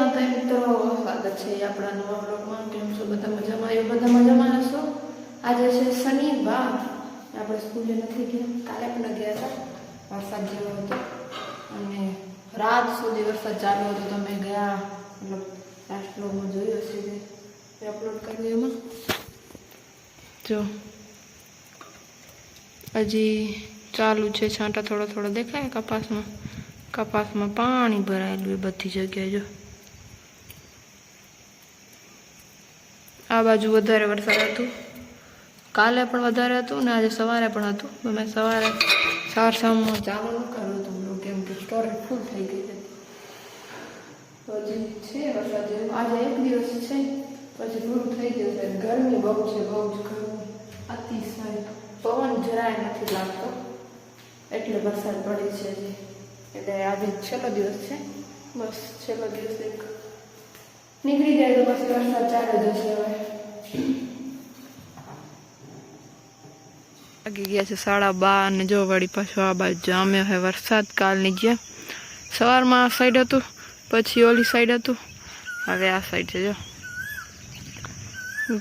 તો સ્વાગત છે આપણા નવા બ્લોગમાં કેમ છો? બધા મજામાં? એ બધા મજામાં હશો? આજે છે શનિવાર. આપણે સ્કૂલે નથી ગયા. કાલે પણ ગયા હતા. વરસાદ જેવો હતો. અને રાત સુધી વરસાદ ચાલુ હતો. તમે ગયા, મતલબ લાસ્ટ બ્લોગમાં જોયું હશે કે અપલોડ કર્યું એમાં. જો. હજી ચાલુ છે છાંટા થોડો થોડો દેખાય કપાસમાં. કપાસમાં પાણી ભરાયેલું એ બધી જગ્યાએ, જો. આ બાજુ વધારે વરસાદ હતું. કાલે પણ વધારે હતું ને આજે સવારે પણ હતું. મેં સવારે સાર સામમાં ચાલુ કર્યું હતું. કેમ કે સ્ટોરેજ ફૂલ થઈ ગઈ હતી. પછી છે વરસાદ. આજે એક દિવસ છે. પછી પૂરું થઈ જશે ગરમી બહુ છે, બહુ જ ગરમી. અતિશય પવન જરાય નથી લાગતો. એટલે વરસાદ પડે છે એટલે આજે છેલ્લો દિવસ છે. બસ છેલ્લો દિવસ એક. નીકળી જાય તો પછી વરસાદ ચાલુ જશે હવે. ગયા છે સાડા બાર અને જો વળી પાછું આ બાજુ જામ્યો હે વરસાદ કાલની જેમ સવારમાં આ સાઈડ હતું, પછી ઓલી સાઈડ હતું. હવે આ સાઈડ છે જો.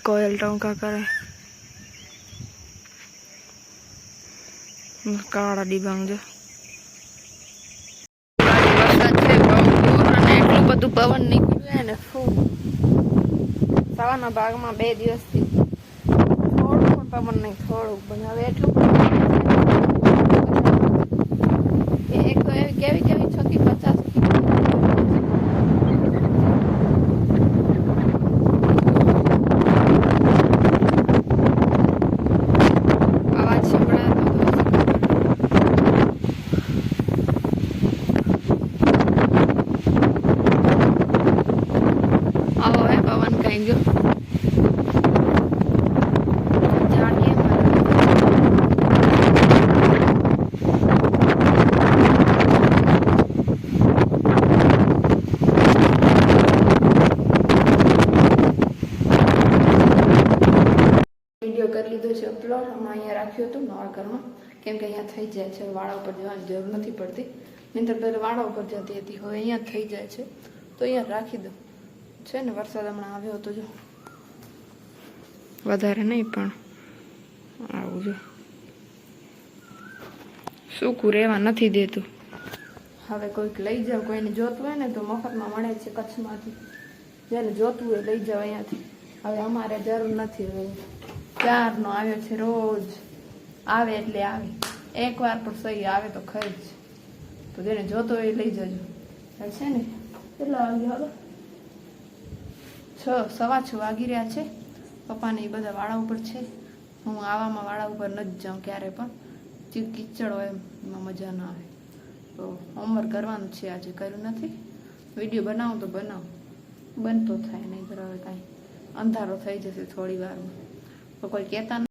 કોયલ ટોંકા કરે. કાળા ડિબાંગ જો વરસાદ છે બહુ જોર અને એટલું પવન નીકળ્યું ને, ફૂ. સવારના ભાગમાં બે દિવસથી થોડું પણ પવન નહીં, થોડું. પણ હવે એટલું કે એક તો એવી કેવી કેવી છોકી પચાસ આવાજ સંભળાતો હતો. આવો હે પવન કઈ ગયો જાણીએ વીડિયો કરી છે હમણાં અહીંયા રાખ્યું હતું નવા ઘરમાં. કેમ કે અહીંયા થઈ જાય છે વાળા ઉપર જવાની જરૂર નથી પડતી. નહીં પહેલાં વાળા ઉપર જતી હતી, હવે અહીંયા થઈ જાય છે. તો અહીંયા રાખી દો. છે ને, વરસાદ હમણાં આવ્યો હતો, જો. વધારે નહીં, પણ આવું જો. સૂકું રહેવા નથી દેતું. હવે કોઈક લઈ જાવ કોઈને જોતું હોય ને, તો મફતમાં મળે છે કચ્છમાંથી. જેને જોતું હોય, લઈ જાવ અહીંયાથી. હવે અમારે જરૂર નથી હવે. ચારનો આવ્યો છે રોજ? આવે એટલે આવે. એકવાર પણ સહી આવે તો ખરી જ. તો જેને જોતો હોય એ લઈ જજો. છે ને? કેટલા વાગ્યા હવે છ સવા છ વાગી રહ્યા છે. પપ્પાને એ બધા વાળા ઉપર છે. હું આવામાં વાળા ઉપર નથી જાઉં ક્યારે પણ. જે કિચડ હોય એમાં મજા ના આવે. તો હોમવર્ક કરવાનું છે આજે. કર્યું નથી? વીડિયો બનાવું તો બનાવું. બનતો થાય નહીં બરાબર કાંઈ અંધારો થઈ જશે થોડી વારમાં. તો કોઈ કહેતા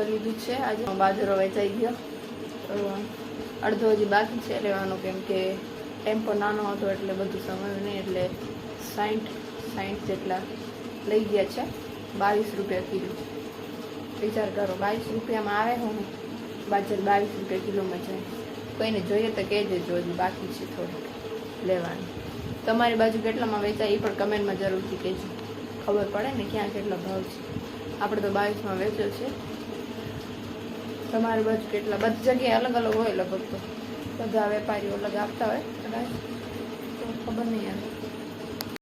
કરી લીધું છે. આજે બાજરો વેચાઈ ગયો. અડધો હજી બાકી છે. લેવાનો કેમ કે પણ નાનો હતો એટલે બધું સમય નહીં, એટલે સાઠ સાઠ જેટલા લઈ ગયા છે. બાવીસ રૂપિયા કિલો. વિચાર કરો, બાવીસ રૂપિયામાં આવે હું? બાજર બાવીસ રૂપિયા કિલોમાં જાય. કોઈને જોઈએ તો કહેજે જો હજી બાકી છે થોડુંક લેવાની. તમારી બાજુ કેટલામાં વેચાય એ પણ કમેન્ટમાં જરૂરથી કહેજો. ખબર પડે ને ક્યાં કેટલો ભાવ છે. આપણે તો બાવીસમાં વેચ્યો છે. તમારી બાજુ કેટલા? બધી જગ્યાએ અલગ અલગ હોય લગભગ તો. બધા વેપારીઓ અલગ આપતા હોય, કદાચ. તો ખબર નહીં આવે.